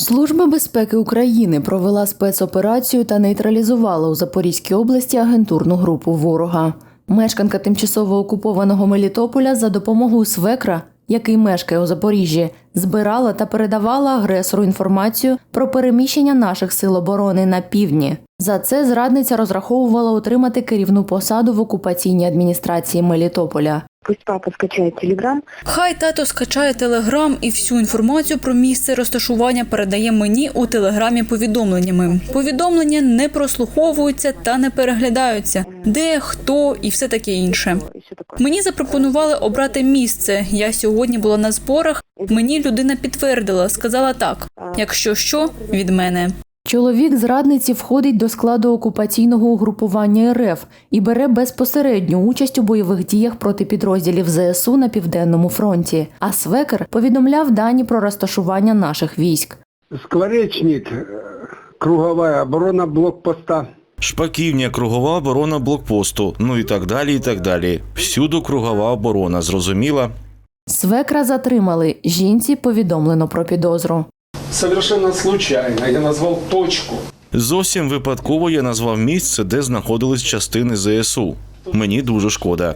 Служба безпеки України провела спецоперацію та нейтралізувала у Запорізькій області агентурну групу ворога. Мешканка тимчасово окупованого Мелітополя за допомогою свекра, який мешкає у Запоріжжі, збирала та передавала агресору інформацію про переміщення наших сил оборони на півдні. За це зрадниця розраховувала отримати керівну посаду в окупаційній адміністрації Мелітополя. Пусть папа скачает телеграм. Хай тато скачає телеграм і всю інформацію про місце розташування передає мені у телеграмі повідомленнями. Повідомлення не прослуховуються та не переглядаються, де хто і все таке інше. Мені запропонували обрати місце. Я сьогодні була на зборах. Мені людина підтвердила, сказала так: якщо що, від мене. Чоловік зрадниці входить до складу окупаційного угрупування РФ і бере безпосередню участь у бойових діях проти підрозділів ЗСУ на південному фронті. А свекер повідомляв дані про розташування наших військ. Скворечник, э, круговая оборона блокпоста. Шпаківня, кругова оборона блокпосту, ну і так далі, і так далі. Всюду кругова оборона, зрозуміла? Свекра затримали. Жінці повідомлено про підозру. Совершенно случайно я назвал точку. Зовсім випадково я назвав місце, де знаходились частини ЗСУ. Мені дуже шкода.